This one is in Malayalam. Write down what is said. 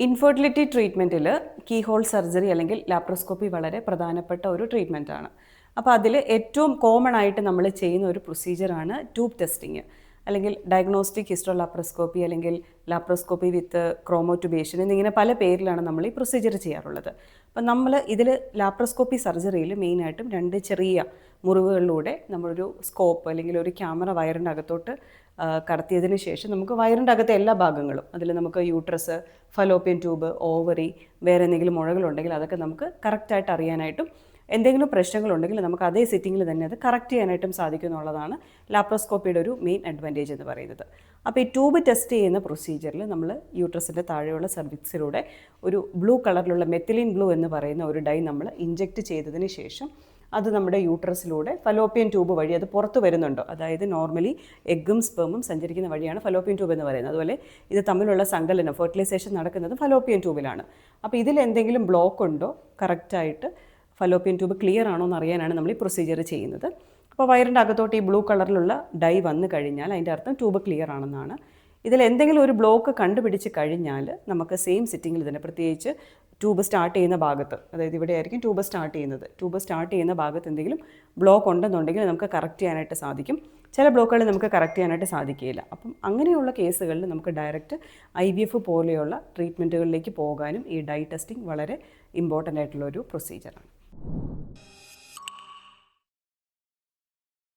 ഇൻഫെർട്ടിലിറ്റി ട്രീറ്റ്മെന്റിൽ കീഹോൾ സർജറി അല്ലെങ്കിൽ ലാപ്രോസ്കോപ്പി വളരെ പ്രധാനപ്പെട്ട ഒരു ട്രീറ്റ്മെന്റ് ആണ് അപ്പോൾ അതിൽ ഏറ്റവും കോമൺ ആയിട്ട് നമ്മൾ ചെയ്യുന്ന ഒരു പ്രൊസീജിയറാണ് ട്യൂബ് ടെസ്റ്റിങ് അല്ലെങ്കിൽ ഡയഗ്നോസ്റ്റിക് ഹിസ്റ്റോ ലാപ്രോസ്കോപ്പി അല്ലെങ്കിൽ ലാപ്രോസ്കോപ്പി വിത്ത് ക്രോമോറ്റുബേഷൻ എന്നിങ്ങനെ പല പേരിലാണ് നമ്മൾ ഈ പ്രൊസീജിയർ ചെയ്യാറുള്ളത്. അപ്പം നമ്മൾ ഇതിൽ ലാപ്രോസ്കോപ്പി സർജറിയിൽ മെയിനായിട്ടും രണ്ട് ചെറിയ മുറിവുകളിലൂടെ നമ്മളൊരു സ്കോപ്പ് അല്ലെങ്കിൽ ഒരു ക്യാമറ വയറിന്റെ അകത്തോട്ട് കടത്തിയതിന് ശേഷം നമുക്ക് വയറിന്റെ അകത്തെ എല്ലാ ഭാഗങ്ങളും അതിൽ നമുക്ക് യൂട്രസ് ഫലോപ്പിയൻ ട്യൂബ് ഓവറി വേറെ എന്തെങ്കിലും മുഴകളുണ്ടെങ്കിൽ അതൊക്കെ നമുക്ക് കറക്റ്റായിട്ട് അറിയാനായിട്ടും എന്തെങ്കിലും പ്രശ്നങ്ങളുണ്ടെങ്കിൽ നമുക്ക് അതേ സിറ്റിങ്ങിൽ തന്നെ അത് കറക്റ്റ് ചെയ്യാനായിട്ടും സാധിക്കും എന്നുള്ളതാണ് ലാപ്രോസ്കോപ്പിയുടെ ഒരു മെയിൻ അഡ്വാന്റേജ് എന്ന് പറയുന്നത്. അപ്പോൾ ഈ ട്യൂബ് ടെസ്റ്റ് ചെയ്യുന്ന പ്രൊസീജിയറിൽ നമ്മൾ യൂട്രസിന്റെ താഴെയുള്ള സർവിക്സിലൂടെ ഒരു ബ്ലൂ കളറിലുള്ള മെത്തിലിൻ ബ്ലൂ എന്ന് പറയുന്ന ഒരു ഡൈ നമ്മൾ ഇഞ്ചെക്റ്റ് ചെയ്തതിന് ശേഷം അത് നമ്മുടെ യൂട്രസിലൂടെ ഫലോപ്പിയൻ ട്യൂബ് വഴി അത് പുറത്ത് വരുന്നുണ്ടോ. അതായത് നോർമലി എഗ്ഗും സ്പെർമും സഞ്ചരിക്കുന്ന വഴിയാണ് ഫലോപ്പിയൻ ട്യൂബ് എന്ന് പറയുന്നത്. അതുപോലെ ഇത് തമ്മിലുള്ള സങ്കലനം ഫെർട്ടിലൈസേഷൻ നടക്കുന്നത് ഫലോപ്പിയൻ ട്യൂബിലാണ്. അപ്പോൾ ഇതിൽ എന്തെങ്കിലും ബ്ലോക്ക് ഉണ്ടോ? കറക്റ്റായിട്ട് ഫലോപ്പിയൻ ട്യൂബ് ക്ലിയർ ആണോ എന്ന് അറിയാനാണ് നമ്മൾ ഈ പ്രൊസീജിയർ ചെയ്യുന്നത്. അപ്പോൾ വയറിന്റെ അകത്തോട്ട് ഈ ബ്ലൂ കളറിലുള്ള ഡൈ വന്നു കഴിഞ്ഞാൽ അതിന്റെ അർത്ഥം ട്യൂബ് ക്ലിയർ ആണെന്നാണ്. ഇതിൽ എന്തെങ്കിലും ഒരു ബ്ലോക്ക് കണ്ടുപിടിച്ച് കഴിഞ്ഞാൽ നമുക്ക് സെയിം സിറ്റിങ്ങിൽ തന്നെ പ്രത്യേകിച്ച് ട്യൂബ് സ്റ്റാർട്ട് ചെയ്യുന്ന ഭാഗത്ത് അതായത് ഇവിടെ ആയിരിക്കും ട്യൂബ് സ്റ്റാർട്ട് ചെയ്യുന്നത്. ട്യൂബ് സ്റ്റാർട്ട് ചെയ്യുന്ന ഭാഗത്ത് എന്തെങ്കിലും ബ്ലോക്ക് ഉണ്ടെന്നുണ്ടെങ്കിൽ നമുക്ക് കറക്റ്റ് ചെയ്യാനായിട്ട് സാധിക്കും. ചില ബ്ലോക്കുകൾ നമുക്ക് കറക്റ്റ് ചെയ്യാനായിട്ട് സാധിക്കുകയില്ല. അപ്പം അങ്ങനെയുള്ള കേസുകളിൽ നമുക്ക് ഡയറക്റ്റ് ഐ വി എഫ് പോലെയുള്ള ട്രീറ്റ്മെന്റുകളിലേക്ക് പോകാനും ഈ ഡൈ ടെസ്റ്റിംഗ് വളരെ ഇമ്പോർട്ടന്റ് ആയിട്ടുള്ള ഒരു പ്രൊസീജിയറാണ്.